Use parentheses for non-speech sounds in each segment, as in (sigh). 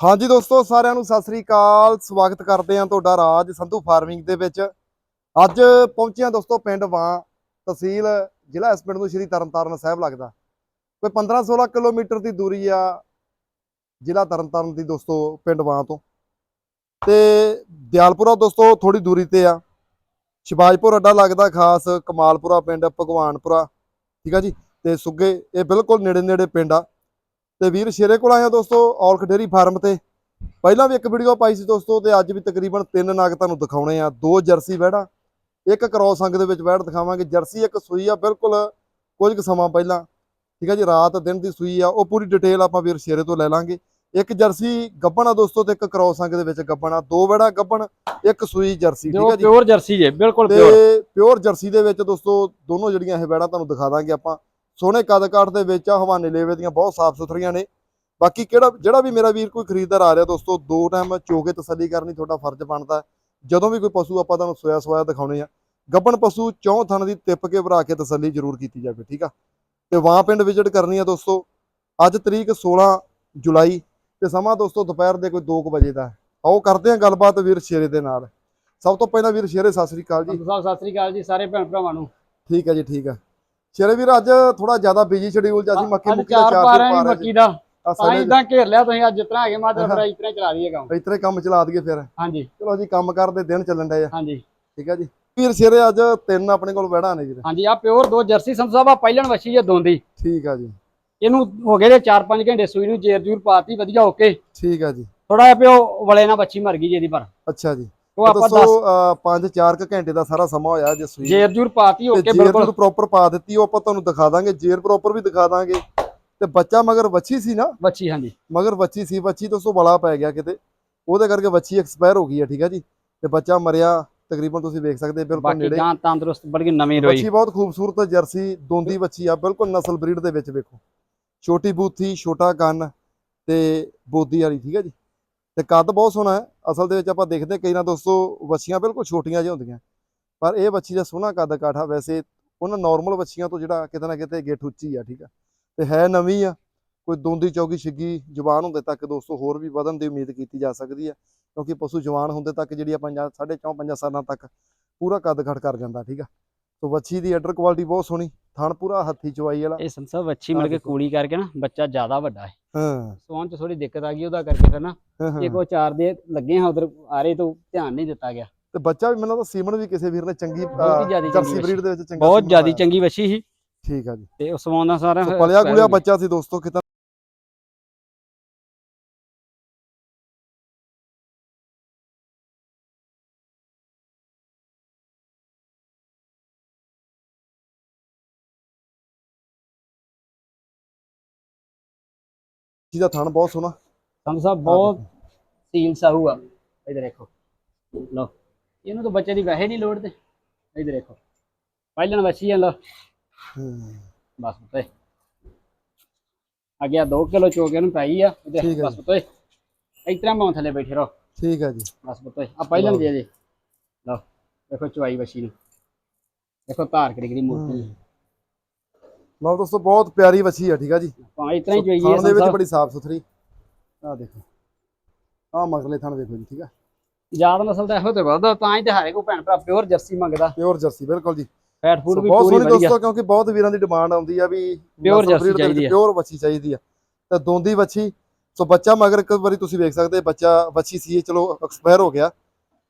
ਹਾਂਜੀ ਦੋਸਤੋ, ਸਾਰਿਆਂ ਨੂੰ ਸਤਿ ਸ੍ਰੀ ਅਕਾਲ। ਸਵਾਗਤ ਕਰਦੇ ਹਾਂ ਤੁਹਾਡਾ ਰਾਜ ਸੰਧੂ ਫਾਰਮਿੰਗ ਦੇ ਵਿੱਚ। ਅੱਜ ਪਹੁੰਚੇ ਹਾਂ ਦੋਸਤੋ ਪਿੰਡ ਵਾਂ, ਤਹਿਸੀਲ ਜ਼ਿਲ੍ਹਾ ਇਸ ਪਿੰਡ ਨੂੰ ਸ਼੍ਰੀ ਤਰਨਤਾਰਨ ਸਾਹਿਬ ਲੱਗਦਾ। ਕੋਈ 15-16 ਕਿਲੋਮੀਟਰ ਦੀ ਦੂਰੀ ਆ ਜ਼ਿਲ੍ਹਾ ਤਰਨਤਾਰਨ ਦੀ ਦੋਸਤੋ, ਪਿੰਡ ਵਾਂ ਤੋਂ। ਤੇ ਦਿਆਲਪੁਰਾ ਦੋਸਤੋ ਥੋੜੀ ਦੂਰੀ ਤੇ ਆ। ਸ਼ਿਵਾਜਪੁਰ ਅੱਡਾ ਲੱਗਦਾ ਖਾਸ, ਕਮਾਲਪੁਰਾ ਪਿੰਡ, ਭਗਵਾਨਪੁਰਾ। ਠੀਕ ਆ ਜੀ? ਤੇ ਸੁੱਗੇ, ਇਹ ਬਿਲਕੁਲ ਨੇੜੇ ਨੇੜੇ ਪਿੰਡ ਆ। ਤੇ ਵੀਰ ਸ਼ੇਰੇ ਕੋਲ ਆਇਆ ਦੋਸਤੋ ਔਲਖ ਡੇਰੀ ਫਾਰਮ ਤੇ। ਪਹਿਲਾਂ ਵੀ ਇੱਕ ਵੀਡੀਓ ਪਾਈ ਸੀ ਦੋਸਤੋ ਤੇ ਅੱਜ ਵੀ ਤਕਰੀਬਨ ਤਿੰਨ ਨਗ ਤੁਹਾਨੂੰ ਦਿਖਾਉਣੇ ਆ। ਦੋ ਜਰਸੀ ਵਹਿੜਾ ਇੱਕ ਕ੍ਰੋਸ ਅੰਗ ਦੇ ਵਿੱਚ ਵਹਿੜ ਦਿਖਾਵਾਂਗੇ। ਜਰਸੀ ਇੱਕ ਸੂਈ ਆ ਬਿਲਕੁਲ ਕੁਝ ਕੁ ਸਮਾਂ ਪਹਿਲਾਂ। ਠੀਕ ਹੈ ਜੀ ਰਾਤ ਦਿਨ ਦੀ ਸੂਈ ਆ ਉਹ ਪੂਰੀ ਡਿਟੇਲ ਆਪਾਂ ਵੀਰ ਸ਼ੇਰੇ ਤੋਂ ਲੈ ਲਾਂਗੇ। ਇੱਕ ਜਰਸੀ ਗੱਬਣ ਆ ਦੋਸਤੋ ਤੇ ਇੱਕ ਕ੍ਰੋਸ ਅੰਗ ਦੇ ਵਿੱਚ ਗੱਬਣ ਆ। ਦੋ ਵਹਿੜਾ ਗੱਬਣ ਇੱਕ ਸੂਈ ਜਰਸੀ ਠੀਕ ਹੈ ਜੀ ਪਿਓਰ ਜਰਸੀ ਜੇ ਬਿਲਕੁਲ ਪਿਓਰ ਤੇ ਪਿਓਰ। ਜਰਸੀ ਦੇ ਵਿੱਚ ਦੋਸਤੋ ਦੋਨੋਂ ਜਿਹੜੀਆਂ ਇਹ ਵੈੜਾਂ ਤੁਹਾਨੂੰ ਦਿਖਾ ਦਾਂਗੇ ਆਪਾਂ। ਸੋਹਣੇ ਕੱਦ ਕਾਠ ਦੇ ਵਿੱਚ ਆ ਹਵਾਨੇ ਲੇਵੇ ਦੀਆਂ ਬਹੁਤ ਸਾਫ਼ ਸੁਥਰੀਆਂ ਨੇ। ਬਾਕੀ ਕਿਹੜਾ ਜਿਹੜਾ ਵੀ ਮੇਰਾ ਵੀਰ ਕੋਈ ਖਰੀਦਦਾਰ ਆ ਰਿਹਾ ਦੋਸਤੋ ਦੋ ਟਾਈਮ ਚੋ ਕੇ ਤਸੱਲੀ ਕਰਨੀ ਤੁਹਾਡਾ ਫਰਜ਼ ਬਣਦਾ। ਜਦੋਂ ਵੀ ਕੋਈ ਪਸ਼ੂ ਆਪਾਂ ਤੁਹਾਨੂੰ ਸੋਇਆ ਸੋਇਆ ਦਿਖਾਉਣੇ ਆ। ਗੱਬਣ ਪਸ਼ੂ ਚੌਂ ਥਣ ਦੀ ਟਿੱਪ ਕੇ ਭਰਾ ਕੇ ਤਸੱਲੀ ਜ਼ਰੂਰ ਕੀਤੀ ਜਾਵੇ ਠੀਕ ਆ? ਤੇ ਵਾਂ ਪਿੰਡ ਵਿਜ਼ਿਟ ਕਰਨੀ ਆ ਦੋਸਤੋ ਅੱਜ ਤਰੀਕ 16 ਜੁਲਾਈ ਤੇ ਸਮਾਂ ਦੋਸਤੋ ਦੁਪਹਿਰ ਦੇ ਕੋਈ 2 ਵਜੇ ਦਾ। ਆਓ ਕਰਦੇ ਹਾਂ ਗੱਲਬਾਤ ਵੀਰ ਸ਼ੇਰੇ ਦੇ ਨਾਲ। ਸਭ ਤੋਂ ਪਹਿਲਾਂ ਵੀਰ ਸ਼ੇਰੇ ਸਤਿ ਸ੍ਰੀ ਅਕਾਲ ਜੀ। ਸਤਿ ਸ੍ਰੀ ਅਕਾਲ ਜੀ ਸਾਰੇ ਭੈਣ ਭਰਾਵਾਂ ਨੂੰ। ਠੀਕ ਹੈ ਜੀ ਠੀਕ ਹੈ। ਸ਼ੇਰੇ ਵੀਰ ਅੱਜ ਥੋੜਾ ਜ਼ਿਆਦਾ ਬਿਜ਼ੀ ਸ਼ਡਿਊਲ ਚ ਅਸੀਂ ਮੱਕੀ ਮੁੱਕੀ ਦਾ ਚਾਰ ਪਾ ਰਹੇ ਮੱਕੀ ਦਾ। ਆ ਤਾਂ ਇਦਾਂ ਘੇਰ ਲਿਆ ਤੁਸੀਂ ਅੱਜ ਜਿਤਨਾ ਹੈਗੇ ਮਾਦਰ ਫਿਰ ਇਤਨਾ ਚਲਾ ਦਈਏ ਕੰਮ। ਇਤਰੇ ਕੰਮ ਚਲਾ ਦਈਏ ਫਿਰ। ਹਾਂਜੀ। ਚਲੋ ਜੀ ਕੰਮ ਕਰਦੇ ਦਿਨ ਚੱਲਣ ਡਏ ਆ। ਹਾਂਜੀ। ਠੀਕ ਹੈ ਜੀ। ਵੀਰ ਸ਼ੇਰੇ ਅੱਜ ਤਿੰਨ ਆਪਣੇ ਕੋਲ ਵੜਾ ਨੇ ਜੀ ਹਾਂਜੀ ਆ ਪਿਓਰ ਦੋ ਜਰਸੀ ਆ ਪਹਿਲਣ ਵਛੀ ਜੇ ਦੋਂਦੀ। ਠੀਕ ਆ ਜੀ। ਇਹਨੂੰ ਹੋ ਗਏ ਜੇ 4-5 ਘੰਟੇ ਸੂਈ ਨੂੰ ਜੇਰ ਜੂਰ ਪਾਤੀ ਵਧੀਆ ਓਕੇ ਠੀਕ ਆ ਜੀ। ਥੋੜਾ ਜਿਹਾ ਪਿਓ ਵਲੇ ਨਾਲ ਬੱਚੀ ਮਰ ਗਈ ਜੇ ਇਹਦੀ ਪਰ। ਅੱਛਾ ਜੀ। ਉਹ ਆਪਾਂ ਦੱਸੋ ਦੱਸ 5-4 ਘੰਟੇ ਦਾ ਸਾਰਾ ਸਮਾਂ ਹੋਇਆ ਜੇ ਸੂਈ ਜੇਰ ਜੂਰ ਪਾਤੀ ਓਕੇ ਬਿਲਕੁਲ। ਪ੍ਰੋਪਰ ਪਾ ਦਿੱਤੀ ਉਹ ਆਪਾਂ ਤੁਹਾਨੂੰ ਦਿਖਾ ਦਾਂਗੇ ਜੇਰ ਪ੍ਰੋਪਰ ਵੀ ਦਿਖਾ ਦਾਂਗੇ। ਤੇ ਬੱਚਾ ਮਗਰ ਵੱਛੀ ਸੀ ਨਾ? ਬੱਚੀ ਹਾਂਜੀ। ਮਗਰ ਵੱਛੀ ਸੀ ਵੱਛੀ ਤੋਂ ਸੋ ਬੜਾ ਪੈ ਗਿਆ ਕਿਤੇ। ਉਹਦੇ ਕਰਕੇ ਵੱਛੀ ਐਕਸਪਾਇਰ ਹੋ ਗਈ ਹੈ ਠੀਕ ਹੈ ਜੀ। ਤੇ ਬੱਚਾ ਮਰਿਆ ਤਕਰੀਬਨ ਤੁਸੀਂ ਵੇਖ ਸਕਦੇ ਬਿਲਕੁਲ ਬਾਕੀ ਨੇੜੇ। ਗਾਂ ਤੰਦਰੁਸਤ ਬੜੀ ਨਵੀਂ ਰੋਈ। ਵੱਛੀ ਬਹੁਤ ਖੂਬਸੂਰਤ ਜਰਸੀ ਦੋਂਦੀ ਵੱਛੀ ਆ ਬਿਲਕੁਲ ਨਸਲ ਬਰੀਡ ਦੇ ਵਿੱਚ ਵੇਖੋ। ਛੋਟੀ ਬੂਥੀ ਛੋਟਾ ਕੰਨ ਤੇ ਬੋਦੀ ਵਾਲੀ ਠੀਕ ਹੈ ਜੀ। ਤੇ ਕੱਦ ਬਹੁਤ ਸੋਹਣਾ ਹੈ। ਅਸਲ ਦੇ ਵਿੱਚ ਆਪਾਂ ਦੇਖਦੇ ਕਈ ਨਾ ਦੋਸਤੋ ਵੱਛੀਆਂ ਬਿਲਕੁਲ ਛੋਟੀਆਂ ਜਿਹੀਆਂ ਹੁੰਦੀਆਂ। ਪਰ ਇਹ ਵੱਛੀ ਦਾ ਸੋਹਣਾ ਕੱਦ ਕਾਠਾ ਵੈਸੇ ਉਹਨਾਂ ਨਾਰਮਲ ਵੱਛੀਆਂ ਤੋਂ ਜਿਹੜਾ ਕਿਤੇ ਨਾ ਕਿਤੇ ਗੇਠ ਉੱਚੀ ਆ, ਠੀਕ ਆ। ਤੇ ਹੈ ਨਵੀਂ ਆ, ਕੋਈ ਦੋਂਦੀ, ਚੌਗੀ, ਛਿੱਗੀ ਜਵਾਨ ਹੁੰਦੇ ਤੱਕ ਦੋਸਤੋ ਹੋਰ ਵੀ ਵਧਣ ਦੀ ਉਮੀਦ ਕੀਤੀ ਜਾ ਸਕਦੀ ਹੈ ਕਿਉਂਕਿ ਪਸ਼ੂ ਜਵਾਨ ਹੁੰਦੇ ਤੱਕ ਜਿਹੜੀ ਆ ਪੰਜਾਂ ਸਾਢੇ ਚੌਂ ਪੰਜਾਂ ਸਾਲਾਂ ਤੱਕ ਪੂਰਾ ਕੱਦ ਖੜ ਕਰ ਜਾਂਦਾ, ਠੀਕ ਆ। ਸੋ ਵੱਛੀ ਦੀ ਐਡਰ ਕੁਆਲਿਟੀ ਬਹੁਤ ਸੋਹਣੀ। ਥਣ ਪੂਰਾ ਹੱਥੀ ਚਵਾਈ ਵਾਲਾ ਇਹ ਸਾਹਿਬ ਵੱਛੀ ਮਿਲ ਕੇ। ਕੂੜੀ ਕਰਕੇ ਨਾ ਬੱਚਾ ਜ਼ਿਆਦਾ ਵੱਡਾ ਹੈ ਹਾਂ ਸੌਣ ਚ ਥੋੜੀ ਦਿੱਕਤ ਆ ਗਈ ਉਹਦਾ ਕਰਕੇ ਫਿਰ ਨਾ ਹਾਂ, ਹਾਂ। ਇੱਕ ਉਹ ਚਾਰ ਦੇ ਲੱਗੇ ਹਾਂ ਉਧਰ ਆਰੇ ਤੋਂ ਧਿਆਨ ਨਹੀਂ ਦਿੱਤਾ ਗਿਆ ਤੇ ਬੱਚਾ ਵੀ ਮੈਨੂੰ ਲੱਗਦਾ ਸੀਮਨ ਵੀ ਕਿਸੇ ਵੀਰ ਨੇ ਚੰਗੀ ਜਰਸੀ ਬਰੀਡ ਦੇ ਵਿੱਚ ਚੰਗਾ ਬਹੁਤ ਜ਼ਿਆਦੀ। ਚੰਗੀ ਵੱਛੀ ਸੀ ਠੀਕ ਆ ਜੀ ਤੇ ਉਸ ਸਮਾਨ ਦਾ ਸਾਰਾ ਪਲਿਆ ਗੁਲਿਆ। ਬੱਚਾ ਸੀ ਦੋਸਤੋ ਕਿਤਾ ਜਿਹਦਾ ਥਣ ਬਹੁਤ ਸੋਹਣਾ। ਸੰਧੂ ਸਾਹਿਬ ਬਹੁਤ ਸੀਲ ਸਾਹੂ ਆ। ਇਧਰ ਦੇਖੋ। ਲਓ ਇਹਨੂੰ ਤਾਂ ਬੱਚੇ ਦੀ ਵੈਸੇ ਨਹੀਂ ਲੋੜ ਤੇ। ਇਧਰ ਦੇਖੋ। ਪਹਿਲਣ ਵੱਛੀ ਆ ਲਓ। ਹੂੰ। ਬਸ ਪੁੱਤੇ ਅੱਗੇ 2 ਕਿਲੋ ਚੋਕੇ ਨੂੰ ਪਾਈ ਆ। ਠੀਕ ਹੈ ਬਸ ਪੁੱਤੇ ਇਸ ਤਰ੍ਹਾਂ ਮੈਂ ਥੱਲੇ ਬੈਠੇ ਰਹੋ। ਠੀਕ ਆ ਜੀ। ਬਸ ਪੁੱਤੇ ਆ ਪਹਿਲਣ ਦੇ ਦੇ। ਲਓ ਦੇਖੋ ਚਵਾਈ ਵੱਛੀ ਨੂੰ। ਦੇਖੋ ਧਾਰ ਕਿਹੜੀ ਕਿਹੜੀ ਮੋਟੀ ਹੈ। ਲਓ ਦੋਸਤੋ ਬਹੁਤ ਪਿਆਰੀ ਵੱਛੀ ਆ ਠੀਕ ਆ ਜੀ। ਇਸ ਤਰ੍ਹਾਂ ਹੀ ਚੋਈ ਥਣ ਦੇ ਵਿੱਚ ਹੈ ਬੜੀ ਸਾਫ਼ ਸੁਥਰੀ। ਆ ਦੇਖੋ। ਆ ਮਗਲੇ ਥਣ ਦੇਖੋ ਜੀ ਠੀਕ ਆ। ਯਾਦ ਨਸਲ ਦਾ ਇਹੋ ਤੇ ਵੱਧਦਾ ਤਾਂ ਹੀ ਤੇ ਹਾਰੇ ਕੋ ਭੈਣ ਭਰਾ ਪਿਓਰ ਜਰਸੀ ਮੰਗਦਾ। ਪਿਓਰ ਜਰਸੀ ਬਿਲਕੁਲ ਜੀ। ਫੈਟ ਫੂਡ ਵੀ ਬਹੁਤ ਸੋਹਣੀ ਦੋਸਤੋ ਕਿਉਂਕਿ ਬਹੁਤ ਵੀਰਾਂ ਦੀ ਡਿਮਾਂਡ ਆਉਂਦੀ ਆ ਵੀ Pure jersey ਚਾਹੀਦੀ ਆ। ਪਿਓਰ ਵੱਛੀ ਚਾਹੀਦੀ ਆ। ਤੇ ਦੋਂਦੀ ਵੱਛੀ ਸੋ ਬੱਚਾ ਮਗਰ ਇੱਕ ਵਾਰੀ ਤੁਸੀਂ ਵੇਖ ਸਕਦੇ ਬੱਚਾ ਵੱਛੀ ਸੀ ਇਹ ਚਲੋ ਐਕਸਪਾਇਰ ਹੋ ਗਿਆ।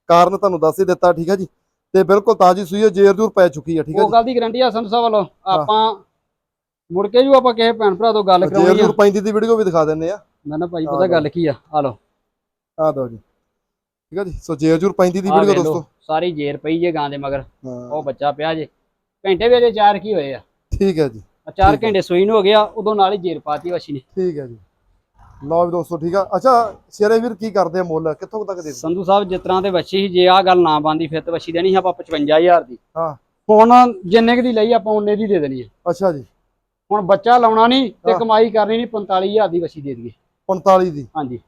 ਕਾਰਨ ਤੁਹਾਨੂੰ ਦੱਸ ਹੀ ਦਿੱਤਾ ਠੀਕ ਹੈ ਜੀ। ਤੇ ਬਿਲਕੁਲ ਤਾਜੀ ਸੂਈ ਹੈ ਜੇਰ ਜੂਰ ਪੈ ਚੁੱਕੀ ਹੈ ਠੀਕ ਹੈ ਉਹ ਗੱਲ ਦੀ ਗਰੰਟੀ ਆ ਸੰਧੂ ਸਾਹਿਬ ਵੱਲੋਂ ਆਪਾਂ ਮੁੜ ਕੇ ਜੂ ਆਪਾਂ ਕਿਸੇ ਭੈਣ ਭਰਾ ਤੋਂ ਗੱਲ ਜੀ ਕਰਾਉਣੀ ਆ। ਜੂਰ ਪੈਂਦੀ ਦੀ ਵੀਡੀਓ ਵੀ ਦਿਖਾ ਦਿੰਨੇ ਆ। ਮੈਂ ਨਾ ਭਾਈ ਆ ਪਤਾ। ਗੱਲ ਕੀ ਆ? ਆ ਲਓ। ਆ ਦੋ ਜੀ। ਠੀਕ ਹੈ ਜੀ। ਸੋ ਜੇਰ ਜੂਰ ਪੈਂਦੀ ਦੀ ਵੀਡੀਓ ਦੋਸਤੋ। ਸਾਰੀ ਜੇਰ ਪਈ ਜੇ ਗਾਂ ਦੇ ਮਗਰ। ਉਹ ਬੱਚਾ ਪਿਆ ਜੇ। ਘੰਟੇ ਵੇਲੇ ਚਾਰ ਕੀ ਹੋਏ ਆ? ਠੀਕ ਹੈ ਜੀ। ਆ ਚਾਰ ਆ। ਘੰਟੇ ਸੂਈ ਨੂੰ ਹੋ ਗਿਆ ਉਦੋਂ ਨਾਲ ਹੀ ਜੇਰ ਪਾਤੀ ਵਸ਼ੀ ਨੇ। ਠੀਕ ਹੈ ਜੀ। ਲਓ ਵੀ ਦੋਸਤੋ ਠੀਕ ਆ। ਅੱਛਾ ਸ਼ੇਰੇ ਵੀਰ ਕੀ ਕਰਦੇ ਆ ਮੁੱਲ? ਕਿੱਥੋਂ ਤੱਕ ਦੇ ਸੰਧੂ ਸਾਹਿਬ ਜਿਸ ਤਰ੍ਹਾਂ ਤੇ ਵਸ਼ੀ ਸੀ ਜੇ ਆ ਗੱਲ ਨਾ ਬੰਦੀ ਫਿਰ ਤੇ ਵਸ਼ੀ ਦੇਣੀ ਆਪਾਂ 55000 ਦੀ। ਹਾਂ। ਹੁਣ ਜਿੰਨੇ ਕੁ ਦੀ ਲਈ ਆਪਾਂ ਉਹਨੇ ਦੀ ਦੇ ਦੇਣੀ ਹੈ ਅੱਛਾ ਜੀ। ਹੁਣ ਬੱਚਾ ਲਾਉਣਾ ਨਹੀਂ ਤੇ। ਕਮਾਈ ਕਰਨੀ ਨਹੀਂ 45000 ਦੀ ਵਸ਼ੀ ਦੇ ਦਈਏ। 45 ਦੀ? ਹਾਂਜੀ।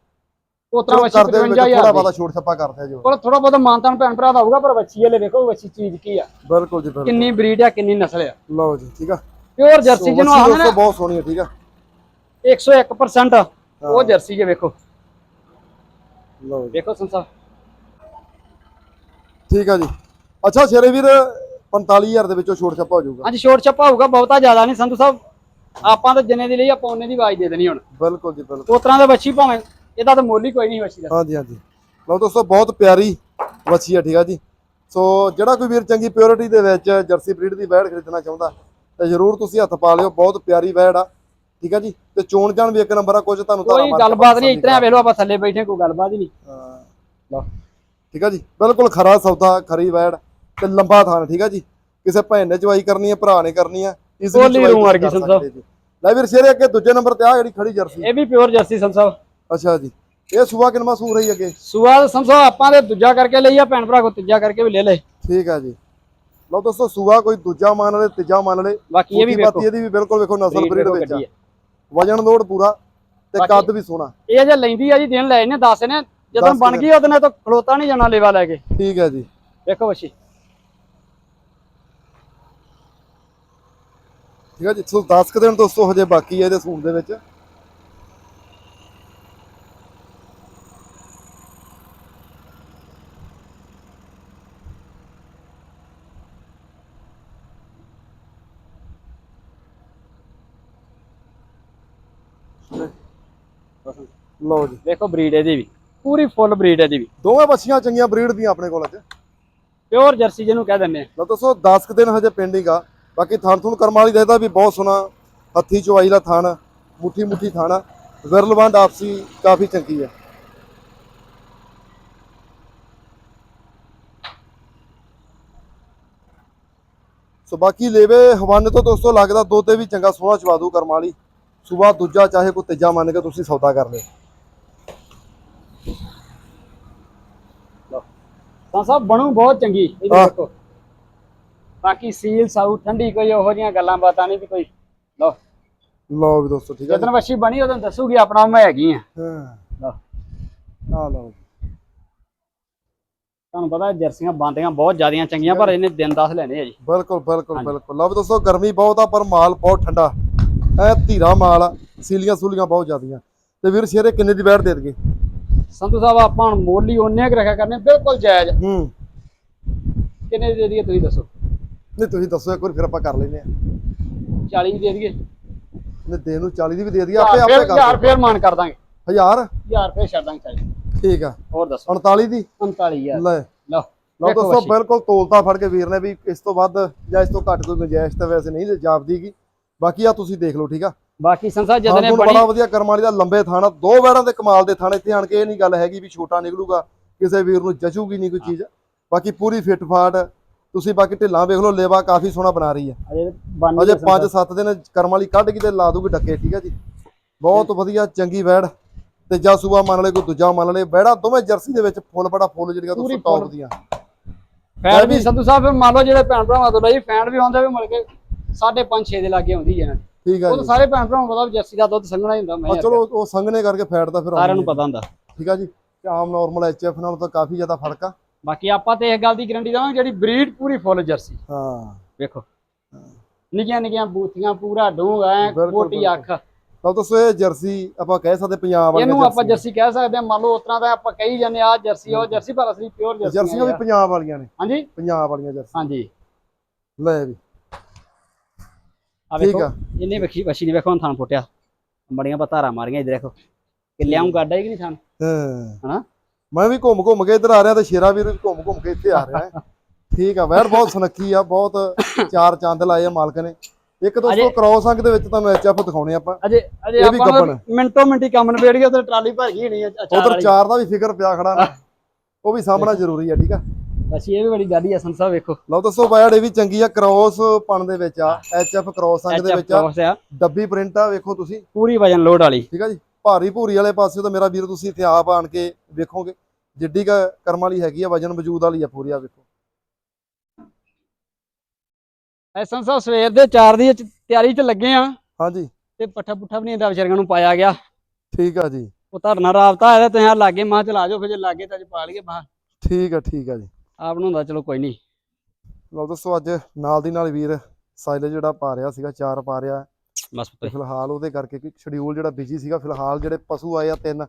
ਚਲੋ ਵਸ਼ੀ ਕਰਦੇ ਵਿੱਚ 55000 ਥੋੜਾ ਬਹੁਤਾ ਛੋਟ ਛੱਪਾ ਕਰਦੇ ਆ ਜੋ ਕੋਲ ਥੋੜਾ ਬਹੁਤਾ ਮਾਨਤਾਨ ਭੈਣ ਭਰਾ ਦਾ ਹੋਊਗਾ ਪਰ ਵੱਛੀ ਵਾਲੇ ਵੇਖੋ ਵੱਛੀ ਚੀਜ਼ ਕੀ ਆ। ਬਿਲਕੁਲ ਜੀ ਬਿਲਕੁਲ। ਕਿੰਨੀ ਬਰੀਡ ਆ ਕਿੰਨੀ ਨਸਲ ਆ। ਲਓ ਜੀ ਠੀਕ ਆ? ਪਿਓਰ ਜਰਸੀ ਜਿਹਨੂੰ ਆਖਦੇ ਦੋਸਤੋ ਬਹੁਤ ਸੋਹਣੀ ਹੈ ਠੀਕ ਆ? ਨੇ 101% ਉਹ ਜਰਸੀ ਜੇ ਵੇਖੋ। ਲਓ ਜੀ। ਵੇਖੋ ਸੰਸਾ। ਠੀਕ ਆ ਜੀ। ਅੱਛਾ ਸ਼ੇਰੇ ਵੀਰ 45000 ਦੇ ਵਿੱਚੋਂ ਛੋਟ ਛੱਪਾ ਹੋ ਜਾਊਗਾ। ਹਾਂਜੀ ਛੋਟ ਛੱਪਾ ਹੋਊਗਾ ਬਹੁਤਾ ਜ਼ਿਆਦਾ ਨਹੀਂ ਸੰਧੂ ਸਾਹਿਬ। ਆਪਾਂ ਤਾਂ ਜਿੰਨੇ ਦੀ ਲਈ ਆਪਾਂ ਉਹਨੇ ਦੀ ਆਵਾਜ਼ ਦੇ ਦੇਣੀ ਹੁਣ। ਬਿਲਕੁਲ ਜੀ ਬਿਲਕੁਲ। ਉਸ ਤਰ੍ਹਾਂ ਦਾ ਬੱਚੀ ਭਾਵੇਂ ਇਹਦਾ ਤਾਂ ਮੁੱਲ ਹੀ ਕੋਈ ਨਹੀਂ ਬੱਚੀ ਦਾ। ਹਾਂਜੀ ਹਾਂਜੀ। ਲਓ ਦੋਸਤੋ ਬਹੁਤ ਪਿਆਰੀ ਵੱਛੀ ਆ ਠੀਕ ਆ ਜੀ। ਸੋ ਜਿਹੜਾ ਕੋਈ ਵੀਰ ਚੰਗੀ ਪਿਓਰਿਟੀ ਦੇ ਵਿੱਚ ਜਰਸੀ ਬਰੀਡ ਦੀ ਵੈੜ ਖਰੀਦਣਾ ਚਾਹੁੰਦਾ ਤੇ ਜਰੂਰ ਤੁਸੀਂ ਹੱਥ ਪਾ ਲਿਓ ਬਹੁਤ ਪਿਆਰੀ ਵੈੜ ਆ ਠੀਕ ਆ ਜੀ। ਤੇ ਚੋਣ ਜਾਣ ਵੀ ਇੱਕ ਨੰਬਰ ਆ ਕੁਝ ਤੁਹਾਨੂੰ ਕੋਈ ਗੱਲਬਾਤ ਨਹੀਂ ਇਤਨਾ ਵੇਲੋ ਆਪਾਂ ਥੱਲੇ ਬੈਠੇ ਕੋਈ ਗੱਲਬਾਤ ਹੀ ਨਹੀਂ। ਹਾਂ। ਲਓ ਠੀਕ ਆ ਜੀ। ਬਿਲਕੁਲ ਖਰਾ ਸੌਦਾ ਖਰੀ ਵੈੜ ਤੇ ਲੰਬਾ ਥਾਨ ਠੀਕ ਆ ਜੀ। ਕਿਸੇ ਭੈਣ ਨੇ ਚਵਾਈ ਕਰਨੀ ਹੈ ਭਰਾ ਨੇ ਕਰਨੀ ਹੈ easily ਕੋਹਲੀ ਚਵਾਈ ਰੂੰ ਵਰਗੀ ਜੀ। ਲੈ ਵੀਰ ਸ਼ੇਰੇ ਅੱਗੇ ਦੂਜੇ ਨੰਬਰ ਤੇ ਆ ਜਿਹੜੀ ਖੜੀ ਜਰਸੀ। ਇਹ ਵੀ ਪਿਓਰ ਜਰਸੀ ਸਾਹਿਬ। ਅੱਛਾ ਜੀ। ਇਹ ਸੂਆ ਕਿਨਮਾ ਸੂ ਰਹੀ ਅੱਗੇ? ਸੁਆ ਸਾਹਿਬ ਆਪਾਂ ਦੇ ਦੂਜਾ ਕਰਕੇ ਲਈ ਆ ਭੈਣ ਭਰਾ ਕੋ ਤੀਜਾ ਕਰਕੇ ਵੀ ਲੈ ਲੈ ਠੀਕ ਆ ਜੀ। ਲਓ ਦੋਸਤੋ ਸੂਆ ਕੋਈ ਦੂਜਾ ਮੰਨ ਲੈ ਤੀਜਾ ਮੰਨ ਲੈ ਬਾਕੀ ਇਹ ਵੀ ਵੇਖੋ। ਇਹਦੀ ਵੀ ਬਿਲਕੁਲ ਵੇਖੋ ਨਸਲ ਬਰੀਡ ਵਿੱਚ ਆ। ਵਜਨ ਲੋਡ ਪੂਰਾ ਤੇ ਬਾਕੀ- ਕੱਦ ਵੀ ਸੋਹਣਾ। ਇਹ ਜੇ ਲੈਂਦੀ ਆ ਜੀ ਦਿਨ ਲੈ ਨੇ ਦੱਸ ਨੇ ਜਦੋਂ ਦਸ ਬਣ ਦਿਨ। ਗਈ ਉਹਦੇ ਨਾਲ ਤਾਂ ਖਲੋਤਾ ਨਹੀਂ ਜਾਣਾ ਲੇਵਾ ਲੈ ਕੇ। ਠੀਕ ਹੈ ਜੀ। ਵੇਖੋ ਬੱਚੀ। ਠੀਕ ਹੈ ਜੀ ਸੋ 10 ਕੁ ਦਿਨ ਦੋਸਤੋ ਹਜੇ ਬਾਕੀ ਹੈ ਇਹਦੇ ਸੂਣ ਦੇ ਵਿੱਚ। ਲਓ ਜੀ। ਵੇਖੋ ਬਰੀਡ ਇਹਦੀ ਵੀ। ਪੂਰੀ ਫੁੱਲ ਬਰੀਡ ਇਹਦੀ ਵੀ। ਦੋਵੇਂ ਬੱਚੀਆਂ ਚੰਗੀਆਂ ਬਰੀਡ ਦੀਆਂ ਆਪਣੇ ਕੋਲ ਅੱਜ। ਪਿਓਰ ਜਰਸੀ ਜਿਹਨੂੰ ਕਹਿ ਦਿੰਦੇ ਆ। ਲਓ ਦੋਸਤੋ 10 ਕੁ ਦਿਨ ਹਜੇ ਪੈਂਡਿੰਗ ਆ। ਬਾਕੀ ਥਣ ਥੁਣ ਕਰਮ ਵਾਲੀ ਦਾ ਇਹਦਾ ਵੀ ਬਹੁਤ ਸੋਹਣਾ ਹੱਥੀ ਚਵਾਈ ਦਾ ਥਣ ਮੁੱਠੀ ਮੁੱਠੀ ਥਾਣਾ ਵਿਰਲਵੰਡ ਆਪਸੀ ਕਾਫੀ ਚੰਗੀ ਆ। ਸੋ ਬਾਕੀ ਲੇਵੇ ਹਵਾਨੇ ਤੋਂ ਦੋਸਤੋ ਲੱਗਦਾ ਦੋ ਤੇ ਵੀ ਚੰਗਾ ਸੋਹਣਾ ਚਵਾ ਦੂ ਕਰਮ ਵਾਲੀ। ਸਵੇਰ ਦੂਜਾ ਚਾਹੇ ਕੋਈ ਤੀਜਾ ਮੰਨ ਕੇ ਤੁਸੀਂ ਸੌਦਾ ਕਰ ਲਿਓ। ਤਾਂ ਸਭ ਬਣੂ ਬਹੁਤ ਚੰਗੀ। ਇਹਦੀ ਆਹ। ਬਾਕੀ ਸੀਲ ਸਾਊ ਠੰਡੀ ਕੋਈ ਉਹੋ ਜੀਆਂ ਗੱਲਾਂ ਬਾਤਾਂ ਨਹੀਂ ਵੀ ਕੋਈ। ਲਓ। ਲਓ ਵੀ ਦੋਸਤੋ ਠੀਕ ਹੈ ਜਦੋਂ ਵੱਛੀ ਬਣੀ ਉਦੋਂ ਦੱਸੂਗੀ ਆਪਣਾ ਮੈਂ ਹੈਗੀ ਆ। ਹਾਂ। ਲਓ। ਆ ਲਓ ਤੁਹਾਨੂੰ ਪਤਾ ਜਰਸੀਆਂ ਬੰਦੀਆਂ ਬਹੁਤ ਜ਼ਿਆਦੀਆਂ ਚੰਗੀਆਂ ਪਰ ਇਹਨੇ ਦਿਨ 10 ਲੈਣੇ ਆ ਜੀ। ਬਿਲਕੁਲ ਬਿਲਕੁਲ ਬਿਲਕੁਲ। ਲਓ ਵੀ ਦੋਸਤੋ ਗਰਮੀ ਬਹੁਤ ਆ ਪਰ ਮਾਲ ਬਹੁਤ ਠੰਡਾ। ਐ ਧੀਰਾ ਮਾਲ ਆ ਸੀਲੀਆਂ ਸੂਲੀਆਂ ਬਹੁਤ ਜ਼ਿਆਦੀਆਂ। ਤੇ ਵੀਰ ਸ਼ੇਰੇ ਕਿੰਨੇ ਦੀ ਬੈਠ ਦੇ ਦਗੇ ਸੰਧੂ ਸਾਹਿਬ ਆਪਾਂ ਹੁਣ ਮੋਲੀ ਉਹਨੇ ਕੁ ਰੱਖਿਆ ਕਰਨੇ ਬਿਲਕੁਲ ਜਾਇਜ਼। ਹੂੰ। ਕਿੰਨੇ ਦੇ ਦਈਏ ਤੁਸੀਂ ਦੱਸੋ। ਨਹੀਂ ਤੁਸੀਂ ਦੱਸੋ ਇੱਕ ਵਾਰ ਫਿਰ ਆਪਾਂ ਕਰ ਲੈਨੇ ਆ 40 ਦੀ ਦੇ ਦਈਏ। ਨਹੀਂ ਦੇ ਨੂੰ 40 ਦੀ ਵੀ ਦੇ ਦਈਏ ਆਪੇ ਆਪੇ ਕਰ ਯਾਰ ਫੇਰ ਮਾਨ ਕਰ ਦਾਂਗੇ। ਹਜ਼ਾਰ? ਯਾਰ ਫੇਰ ਛੱਡ ਦਾਂਗੇ ਚਾਲੀ। ਠੀਕ ਆ। ਹੋਰ ਦੱਸੋ। 39 ਦੀ? 39000 ਲੈ। ਲਓ ਲਓ ਦੋਸਤੋ। ਬਿਲਕੁਲ ਤੋਲਤਾ ਫੜ ਕੇ ਵੀਰ ਨੇ ਵੀ ਇਸ ਤੋਂ ਵੱਧ ਜਾਂ ਇਸ ਤੋਂ ਘੱਟ ਕੋਈ ਗੁੰਜਾਇਸ਼ ਤਾਂ ਵੈਸੇ ਨਹੀਂ ਜਾਪਦੀਗੀ ਬਾਕੀ ਆ ਤੁਸੀਂ ਦੇਖ ਲਓ ਠੀਕ ਆ। ਬਾਕੀ ਸੰਸਾ ਜਦੋਂ ਨੇ ਬਣੀ ਬੜਾ ਵਧੀਆ ਕਰਮ ਵਾਲੀ ਦਾ ਲੰਬੇ ਥਾਣਾ ਦੋ ਵੈੜਾਂ ਦੇ ਕਮਾਲ ਦੇ ਥਾਣੇ ਇੱਥੇ ਆਣ ਕੇ ਇਹ ਨਹੀਂ ਗੱਲ ਹੈਗੀ ਵੀ ਛੋਟਾ ਨਿਕਲੂਗਾ ਕਿਸੇ ਵੀਰ ਨੂੰ ਜਚੂਗੀ ਨਹੀਂ ਕੋਈ ਚੀਜ਼। ਬਾਕੀ ਪੂਰੀ ਫਿੱਟ ਫਾਟ ਤੁਸੀਂ ਬਾਕੀ ਢਿੱਲਾਂ ਵੇਖ ਲਓ ਲੇਵਾ ਕਾਫੀ ਸੋਹਣਾ ਬਣਾ ਰਹੀ ਹੈ। ਅਜੇ ਬਣ ਅਜੇ 5-7 ਦਿਨ ਕਰਮ ਵਾਲੀ ਕੱਢ ਕੇ ਤੇ ਲਾ ਦੂਗੀ ਡੱਕੇ ਠੀਕ ਹੈ ਜੀ? ਬਹੁਤ ਵਧੀਆ ਚੰਗੀ ਵੈੜ ਤੇ ਜਾਂ ਸੂਆ ਮੰਨ ਲੈ ਕੋਈ ਦੂਜਾ ਮੰਨ ਲੈ ਵੈੜਾ ਦੋਵੇਂ ਜਰਸੀ ਦੇ ਵਿੱਚ ਫੁੱਲ ਬੜਾ ਫੁੱਲ ਜਿਹੜੀਆਂ ਦੋਸਤੋ ਟੌਪ। ਦੀਆਂ ਫੈਨ ਵੀ ਸੰਧੂ ਸਾਹਿਬ ਫਿਰ ਮੰਨ ਲਓ ਜਿਹੜੇ ਭੈਣ ਭਰਾਵਾਂ ਤੋਂ ਲਈ ਫੈਨ ਵੀ ਆਉਂਦੇ ਵੀ ਮਿਲ ਕੇ 5.5 6 ਦੇ ਲਾਗੇ ਆਉਂਦੀ ਹੈ। ਠੀਕ ਹੈ ਉਹ ਸਾਰੇ ਭੈਣ ਭਰਾਵਾਂ ਪਤਾ ਜਰਸੀ ਦਾ ਦੁੱਧ ਸੰਘਣਾ ਹੀ ਹੁੰਦਾ ਮੈਂ ਚਲੋ ਉਹ ਸੰਘਣੇ ਕਰਕੇ ਫੈਟ ਦਾ ਫਿਰ ਸਾਰਿਆਂ ਨੂੰ। ਪਤਾ ਹੁੰਦਾ। ਠੀਕ ਆ ਜੀ। ਆਮ ਨਾਰਮਲ ਐਚਐਫ ਨਾਲੋਂ ਤਾਂ ਕਾਫੀ ਜ਼ਿਆਦਾ ਫ਼ਰਕ ਆ। ਬਾਕੀ ਆਪਾਂ ਤੇ ਇਸ ਗੱਲ ਦੀ ਗਾਰੰਟੀ ਦੇਵਾਂਗੇ ਜਿਹੜੀ ਬਰੀਡ ਪੂਰੀ ਫੁੱਲ ਜਰਸੀ। ਹਾਂ। ਵੇਖੋ। ਨਿੱਕੀਆਂ ਨਿੱਕੀਆਂ ਬੂਥੀਆਂ ਪੂਰਾ ਡੂੰਘ ਐ ਕੋਟੀ ਅੱਖ। ਤਾਂ ਦੋਸਤੋ ਇਹ ਜਰਸੀ ਆਪਾਂ ਕਹਿ ਸਕਦੇ ਪੰਜਾਬ ਵਾਲੀਆਂ ਇਹਨੂੰ ਆਪਾਂ। ਜਰਸੀ ਕਹਿ ਸਕਦੇ ਹਾਂ। ਮੰਨ ਲਓ ਉਸ ਤਰ੍ਹਾਂ ਦਾ ਆਪਾਂ ਕਹੀ ਜਾਂਦੇ ਆ ਜਰਸੀ ਉਹ ਜਰਸੀ ਪਰ ਅਸਲੀ ਪਿਓਰ ਜਰਸੀ ਜਰਸੀਆਂ ਵੀ ਪੰਜਾਬ ਵਾਲੀਆਂ ਨੇ। ਹਾਂਜੀ? ਪੰਜਾਬ ਵਾਲੀਆਂ ਜਰਸੀ ਹਾਂਜੀ। ਲੈ ਵੀ। ਆ ਵੇਖੋ ਆ। ਇਹਨੇ ਵੇਖੀ ਵਸ਼ੀ ਨੇ ਵੇਖੋ ਥਾਂ ਫੁੱਟਿਆ ਬੜੀਆਂ ਬਤਾਰਾ ਮਾਰੀਆਂ ਇਧਰ ਦੇਖੋ ਕਿੱਲਿਆਂ ਗਾਡਾ ਹੀ ਕਿ ਨਹੀਂ ਥਾਂ ਹਾਂ। ਹਨਾ? ਮੈਂ ਵੀ ਘੁੰਮ ਘੁੰਮ ਕੇ ਇੱਧਰ ਆ ਰਿਹਾ ਤੇ ਸ਼ੇਰਾ ਵੀਰ ਵੀ ਘੁੰਮ ਘੁੰਮ ਕੇ ਇੱਥੇ ਆ ਰਿਹਾ ਹੈ। (laughs) ਠੀਕ ਆ ਵੈਰ ਬਹੁਤ ਸੁਨੱਖੀ ਆ ਬਹੁਤ ਚਾਰ ਚੰਦ ਲਾਏ ਆ ਮਾਲਕ ਨੇ। ਇੱਕ ਦੋਸਤੋ ਕ੍ਰੋਸ ਅੰਕ ਦੇ ਵਿੱਚ ਤੁਹਾਨੂੰ ਐਚਐਫ ਦਿਖਾਉਣੇ ਆਪਾਂ। ਅਜੇ ਅਜੇ ਆਪਾਂ ਮਿੰਟੋ ਮਿੰਟੀ ਕੰਮ ਨਿਬੇੜ ਗਿਆ ਉਧਰ ਟਰਾਲੀ ਭਰ ਗਈ ਨਹੀਂ ਅਚਾਰ ਉਧਰ ਚਾਰ ਦਾ ਵੀ ਫਿਕਰ ਪਿਆ ਖੜਾ ਨਾ। ਉਹ ਵੀ ਸਾਹਮਣਾ ਜ਼ਰੂਰੀ ਆ ਠੀਕ ਆ। ਬਸ ਇਹ ਵੀ ਬੜੀ ਗਾਡੀ ਆ ਸੰਸਾ ਵੇਖੋ। ਲਓ ਦੋਸਤੋ ਵੈੜ ਇਹ ਵੀ ਚੰਗੀ ਆ ਕ੍ਰੋਸ ਪਣ ਦੇ ਵਿੱਚ ਆ ਐਚਐਫ ਕ੍ਰੋਸ ਅੰਕ ਦੇ ਵਿੱਚ ਆ। ਆ। ਡੱਬੀ ਪ੍ਰਿੰਟ ਆ ਵੇਖੋ ਤੁਸੀਂ। ਪੂਰੀ ਵਜਨ ਲੋਡ ਵਾਲੀ। ਠੀਕ ਆ ਜੀ। ਭਾਰੀ ਭੂਰੀ ਵਾਲੇ ਪਾਸੇ ਤਾਂ ਮੇਰਾ ਵੀਰ ਤੁਸੀਂ ਇੱਥੇ ਆਪ ਆਣ ਕੇ ਵੇਖੋਗੇ। ਜਿੱਡੀ ਕ ਕਰਮ ਵਾਲੀ ਹੈਗੀ ਆ ਵਜਨ ਵਜੂਦ ਵਾਲੀ ਆ ਪੂਰੀ ਆ ਵੇਖੋ। ਐ ਸੰਸਾ ਸਵੇਰ ਦੇ 4 ਦੀ ਚ- ਤਿਆਰੀ ਚ ਲੱਗੇ ਆ। ਹਾਂਜੀ। ਤੇ ਪੱਠਾ ਪੁੱਠਾ ਵੀ ਨਹੀਂ ਦਾ ਵਿਚਾਰੀਆਂ ਨੂੰ ਪਾਇਆ ਗਿਆ। ਠੀਕ ਆ ਜੀ। ਉਹ ਤੁਹਾਡੇ ਨਾਲ ਰਾਬਤਾ ਤੇ ਤੁਸੀਂ ਆ ਲਾਗੇ ਮਾਂ ਚਲਾ ਜਾਓ ਫਿਰ ਜੇ ਲਾਗੇ ਤਾਂ ਅੱਜ ਪਾ ਲਈਏ ਬਾਹਰ। ਠੀਕ ਆ ਠੀਕ ਆ ਜੀ। ਆਪ ਨੂੰ ਹੁੰਦਾ ਚਲੋ ਕੋਈ ਨਹੀਂ ਲਓ ਦੋਸਤੋ ਅੱਜ ਨਾਲ ਦੀ ਨਾਲ ਵੀਰ ਸਾਈਲੇਜ ਜਿਹੜਾ ਪਾ ਰਿਹਾ ਸੀਗਾ ਚਾਰ ਪਾ ਰਿਹਾ। ਬਸ ਤੇ ਫਿਲਹਾਲ ਉਹਦੇ ਕਰਕੇ ਕਿ ਸ਼ਡਿਊਲ ਜਿਹੜਾ ਬਿਜ਼ੀ ਸੀਗਾ ਫਿਲਹਾਲ ਜਿਹੜੇ ਪਸ਼ੂ ਆਏ ਆ ਤਿੰਨ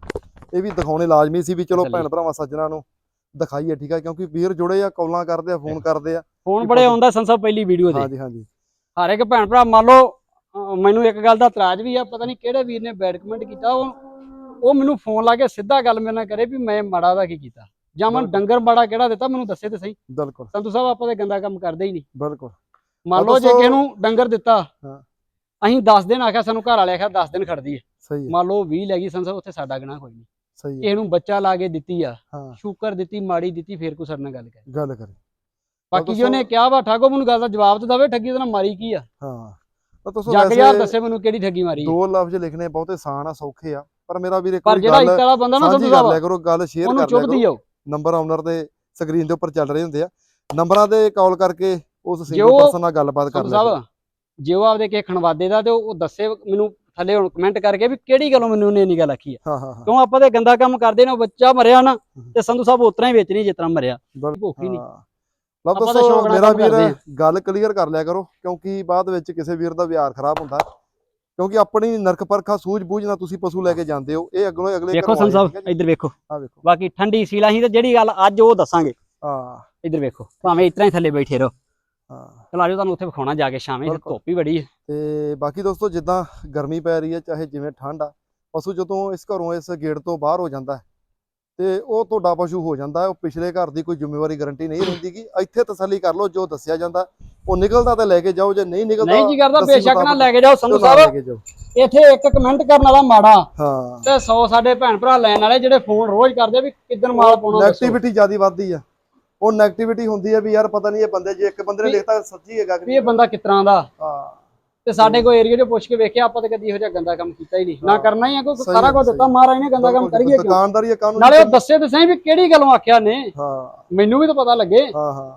ਇਹ ਵੀ ਦਿਖਾਉਣੇ ਲਾਜ਼ਮੀ ਸੀ ਵੀ ਚਲੋ। ਭੈਣ ਭਰਾਵਾਂ ਸੱਜਣਾ ਨੂੰ ਦਿਖਾਈਏ ਠੀਕ ਆ? ਕਿਉਂਕਿ ਵੀਰ ਜੁੜੇ ਆ ਕਾਲਾਂ ਕਰਦੇ ਆ ਫੋਨ ਕਰਦੇ ਆ। ਫੋਨ ਬੜੇ ਆਉਂਦਾ ਸੰਸਾ ਪਹਿਲੀ ਵੀਡੀਓ ਦੇ ਹਾਂਜੀ ਹਾਂਜੀ। ਹਰ ਇੱਕ ਭੈਣ ਭਰਾ ਮੰਨ ਲਓ ਮੈਨੂੰ ਇੱਕ ਗੱਲ ਦਾ ਇਤਰਾਜ਼ ਵੀ ਆ ਪਤਾ ਨਹੀਂ ਕਿਹੜੇ ਵੀਰ ਨੇ ਬੈਡ ਕਮੈਂਟ ਕੀਤਾ ਉਹ ਉਹ ਮੈਨੂੰ ਫੋਨ ਲਾ ਕੇ ਸਿੱਧਾ ਗੱਲ ਮੇਰੇ ਨਾਲ ਕਰੇ ਵੀ ਮੈਂ ਮਾੜਾ ਦਾ ਕੀ ਕੀਤਾ? ਜਾਂ ਮੈਂ। ਡੰਗਰ ਮਾੜਾ ਕਿਹੜਾ ਦਿੱਤਾ ਮੈਨੂੰ ਦੱਸੇ ਤੇ ਸਹੀ। ਬਿਲਕੁਲ। ਸੰਤੂ ਸਾਹਿਬ ਆਪਾਂ ਤੇ ਗੰਦਾ ਕੰਮ ਕਰਦੇ ਹੀ ਨਹੀਂ। ਬਿਲਕੁਲ। ਮੰਨ ਲਓ ਜੇ ਦੱਸੋ- ਕਿਸੇ ਨੂੰ ਡੰਗਰ ਦਿੱਤਾ ਹਾਂ। ਅਸੀਂ 10 ਦਿਨ ਆਖਿਆ ਸਾਨੂੰ ਘਰ ਵਾਲੇ ਆਖਿਆ 10 ਦਿਨ ਖੜਦੀ ਹੈ। ਸਹੀ ਹੈ। ਮੰਨ ਲਓ 20 ਲੈ ਗਈ ਸਾਹਿਬ ਉੱਥੇ ਸਾਡਾ ਗੁਨਾਹ ਕੋਈ ਨਹੀਂ। ਸਹੀ ਹੈ। ਕਿਸੇ ਨੂੰ ਬੱਚਾ ਲਾ ਕੇ ਦਿੱਤੀ ਆ ਹਾਂ। ਸ਼ੂਕਰ ਦਿੱਤੀ ਮਾੜੀ ਦਿੱਤੀ ਫੇਰ ਕੋ ਸਾਡੇ ਨਾਲ ਗੱਲ ਕਰ। ਗੱਲ ਕਰੇ। ਬਾਕੀ ਜੇ ਉਹਨੇ ਕਿਹਾ ਵਾ ਠਾਕੋ ਮੈਨੂੰ ਗੱਲ ਦਾ ਜਵਾਬ ਤਾਂ ਦਵੇ ਠੱਗੀ ਉਹਦੇ ਨਾਲ ਮਾਰੀ ਕੀ ਆ? ਹਾਂ। ਤਾਂ ਤੁਸੀਂ ਜੱਗ ਯਾਰ ਦੱਸੇ ਮੈਨੂੰ ਕਿਹੜੀ ਠੱਗੀ ਮਾਰੀ ਦੋ ਲਫ਼ਜ਼ ਲਿਖਣੇ ਬਹੁਤੇ ਆਸਾਨ ਆ ਸੌਖੇ ਆ। ਪਰ ਮੇਰਾ ਵੀਰ ਇੱਕ ਪਰ ਜਿਹੜਾ ਇੱਕ ਵਾਲਾ ਬੰਦਾ ਨਾ ਲਿਆ ਸਾਹਿਬ ਕਰੋ ਗੱਲ ਸ਼ੇਅਰ ਕਰ ਲਿਆ ਕਰੋ। ਆਓ ਨੰਬਰ ਆਨਰ ਦੇ ਸਕਰੀਨ ਦੇ ਉੱਪਰ ਚੱਲ ਰਹੇ ਹੁੰਦੇ ਆ। ਨੰਬਰਾਂ ਤੇ ਕਾਲ ਕਰਕੇ ਉਸ ਸਿੰਗਲ ਪਰਸਨ ਨਾਲ ਗੱਲਬਾਤ ਕਰ ਲਿਆ ਜੇ ਉਹ ਆਪਦੇ ਕੇ ਖਣਵਾਦੇ ਦਾ ਤੇ ਉਹ ਦੱਸੇ ਮੈਨੂੰ ਥੱਲੇ ਹੁਣ ਕਮੈਂਟ ਕਰਕੇ ਵੀ ਕਿਹੜੀ ਗੱਲੋਂ ਮੈਨੂੰ ਉਹਨੇ ਇੰਨੀ ਗੱਲ ਆਖੀ ਆ। ਹਾਂ ਹਾਂ ਹਾਂ। ਕਿਉਂ ਆਪਾਂ ਤੇ ਗੰਦਾ ਕੰਮ ਕਰਦੇ ਨੇ ਉਹ ਬੱਚਾ ਮਰਿਆ ਨਾ ਤੇ ਸੰਧੂ ਸਾਹਿਬ ਉਤਰਾ ਹੀ ਵੇਚਣੀ ਜਿਸ ਤਰ੍ਹਾਂ ਮਰਿਆ। ਬਿਲਕੁਲ। ਭੁੱਖ ਹੀ ਨਹੀਂ। ਹਾਂ। ਲਓ ਆਪਾਂ ਤਾਂ ਦੋਸਤੋ ਸ਼ੌਕ ਨਾਲ ਮੇਰਾ ਕੰਮ ਵੀਰ ਕਰਦੇ। ਗੱਲ ਕਲੀਅਰ ਕਰ ਲਿਆ ਕਰੋ ਕਿਉਂਕਿ ਬਾਅਦ ਵਿੱਚ ਕਿਸੇ ਵੀਰ ਦਾ ਵਿਆਰ ਖਰਾਬ ਹੁੰਦਾ। ਕਿਉਂਕਿ ਆਪਣੀ ਨਰਕ ਪਰਖਾ ਸੂਝ-ਬੂਝ ਨਾਲ ਤੁਸੀਂ ਪਸ਼ੂ ਲੈ ਕੇ ਜਾਂਦੇ ਹੋ। ਇਹ ਅਗਲੇ ਅਗਲੇ ਵੇਖੋ ਸੰਧੂ ਸਾਹਿਬ ਇੱਧਰ ਵੇਖੋ। ਆ ਵੇਖੋ। ਬਾਕੀ ਠੰਡੀ ਸੀਲਾ ਸੀ ਤੇ ਜਿਹੜੀ ਗੱਲ ਅੱਜ ਉਹ ਦੱਸਾਂਗੇ। ਹਾਂ। ਇੱਧਰ ਵੇਖੋ ਭਾਵੇਂ ਇਤਰਾ ਹੀ ਥੱਲੇ ਬੈਠੇ ਰਹੋ। ਹਾਂ। ਚਲ ਆਜੋ ਤੁਹਾਨੂੰ ਉੱਥੇ ਵਿਖਾਉਣਾ ਜਾ ਕੇ ਸ਼ਾਮੇ। ਧੁੱਪ ਹੀ ਬੜੀ ਹੈ। ਤੇ ਬਾਕੀ ਦੋਸਤੋ ਜਿੱਦਾਂ ਗਰਮੀ ਪੈ ਰਹੀ ਹੈ ਚਾਹੇ ਜਿਵੇਂ ਠੰਡ ਆ ਪਸ਼ੂ ਜਦੋਂ ਇਸ ਘਰੋਂ ਇਸ ਗੇਟ ਤੋਂ ਬਾਹਰ ਹੋ ਜਾਂਦਾ ਹੈ ਤੇ ਉਹ ਤੁਹਾਡਾ ਪਸ਼ੂ ਹੋ ਜਾਂਦਾ ਉਹ ਪਿਛਲੇ ਘਰ ਦੀ ਕੋਈ ਜ਼ਿੰਮੇਵਾਰੀ ਗਾਰੰਟੀ ਨਹੀਂ ਰਹਿੰਦੀ ਕਿ ਇੱਥੇ ਤਸੱਲੀ ਕਰ ਲਓ ਜੋ ਦੱਸਿਆ ਜਾਂਦਾ ਉਹ ਨਿਕਲਦਾ ਤਾਂ ਲੈ ਕੇ ਜਾਓ ਜੇ ਨਹੀਂ ਨਿਕਲਦਾ ਨਹੀਂ ਜੀ ਕਰਦਾ ਬੇਸ਼ੱਕ ਨਾ ਲੈ ਕੇ ਜਾਓ ਸੰਧੂ ਸਾਹਿਬ। ਇੱਥੇ ਇੱਕ ਕਮੈਂਟ ਕਰਨ ਵਾਲਾ ਮਾੜਾ ਹਾਂ। ਤੇ 100 ਸਾਡੇ ਭੈਣ ਭਰਾ ਲੈਣ ਵਾਲੇ ਜਿਹੜੇ ਫੋਨ ਰੋਜ਼ ਕਰਦੇ ਵੀ ਕਿੱਦਣ ਮਾਲ ਪਾਉਣਾ ਨੈਗੇਟਿਵਿਟੀ ਜ਼ਿਆਦਾ ਵੱਧਦੀ ਆ। ਉਹ ਨੈਗੇਟਿਵਿਟੀ ਹੁੰਦੀ ਆ ਵੀ ਯਾਰ ਪਤਾ ਨਹੀਂ ਇਹ ਬੰਦੇ ਜੇ ਇੱਕ ਬੰਦੇ ਨੇ ਲਿਖਤਾ ਸੱਚੀ ਹੈਗਾ ਵੀ ਕਿ ਇਹ ਬੰਦਾ ਕਿਸ ਤਰ੍ਹਾਂ ਦਾ? ਹਾਂ। ਤੇ ਸਾਡੇ ਕੋਈ ਏਰੀਆ 'ਚ ਪੁੱਛ ਕੇ ਵੇਖਿਆ ਆਪਾਂ ਤਾਂ ਕਦੀ ਇਹੋ ਜਿਹਾ ਗੰਦਾ ਕੰਮ ਕੀਤਾ ਹੀ ਨਹੀਂ। ਨਾ ਹਾਂ। ਕਰਨਾ ਹੀ ਆ ਕੋਈ ਸਾਰਾ ਹੈ, ਕੁਝ ਦਿੱਤਾ ਮਹਾਰਾਜ ਨੇ ਗੰਦਾ ਕੰਮ ਕਰੀਏ ਕਿਉਂ? ਦੁਕਾਨਦਾਰੀ ਕਾਨੂੰਨ ਨਾਲੇ ਉਹ ਦੱਸੇ ਤੇ ਸਹੀ ਵੀ ਕਿਹੜੀ ਗੱਲੋਂ ਆਖਿਆ ਨੇ। ਹਾਂ। ਮੈਨੂੰ ਵੀ ਤਾਂ ਪਤਾ ਲੱਗੇ। ਹਾਂ ਹਾਂ।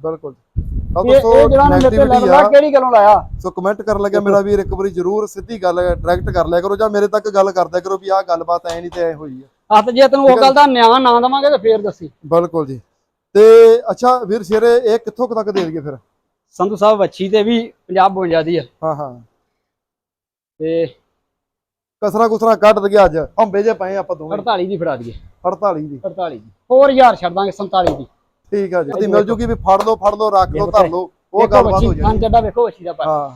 ਬਿਲਕੁਲ। ਇਹ ਤਾਂ ਇਹ ਦੋਸਤੋ ਜਿਹੜਾ ਨੇ ਨੈਗੇਟਿਵਿਟੀ ਲੱਗਦਾ ਆ। ਕਿਹੜੀ ਗੱਲੋਂ ਲਾਇਆ? ਸੋ ਕਮੈਂਟ ਕਰਨ ਲੱਗਿਆ ਮੇਰਾ ਵੀਰ ਇੱਕ ਵਾਰੀ ਜਰੂਰ ਸਿੱਧੀ ਗੱਲ ਡਾਇਰੈਕਟ ਕਰ ਲਿਆ ਕਰੋ ਜਾਂ ਮੇਰੇ ਤੱਕ ਗੱਲ ਕਰਦਿਆ ਕਰੋ ਵੀ ਆਹ ਗੱਲਬਾਤ ਐ ਨਹੀਂ ਤੇ ਐ ਹੋਈ ਆ। ਹੱਥ ਜੇ ਤੈਨੂੰ ਉਹ ਗੱਲ ਦਾ ਨਿਆਂ ਨਾ ਦਵਾਂਗੇ ਤੇ ਫੇਰ ਦੱਸੀ। ਬਿਲਕੁਲ ਜੀ। ਤੇ ਅੱਛਾ ਵੀਰ ਸ਼ੇਰੇ ਇਹ ਕਿੱਥੋਂ ਕੁ ਤੱਕ ਦੇ ਦਈਏ ਫਿਰ? ਸੰਧੂ ਸਾਹਿਬ ਵੱਛੀ ਤੇ ਵੀ 50 52 ਦੀ ਆ। ਹਾਂ ਹਾਂ। ਤੇ ਕਸਰਾ ਕੁਸਰਾ ਕੱਢ ਦਈਏ ਅੱਜ। ਹੰਬੇ ਜੇ ਪਏ ਆਪਾਂ ਦੋਵੇਂ। 48 ਦੀ ਫੜਾ ਦਈਏ। 48 ਦੀ। 48 ਦੀ। ਹੋਰ ਯਾਰ ਛੱਡ ਦਾਂਗੇ 47 ਦੀ। ਠੀਕ ਆ ਜੀ। ਤੇ ਮਿਲ ਜੂਗੀ ਵੀ ਫੜ ਲਓ ਫੜ ਲਓ ਰੱਖ ਲਓ ਧਰ ਲਓ। ਉਹ ਗੱਲਬਾਤ ਹੋ ਜਾਣੀ। ਚੱਡਾ ਵੇਖੋ ਵੱਛੀ ਦਾ ਪਰ ਹਾਂ।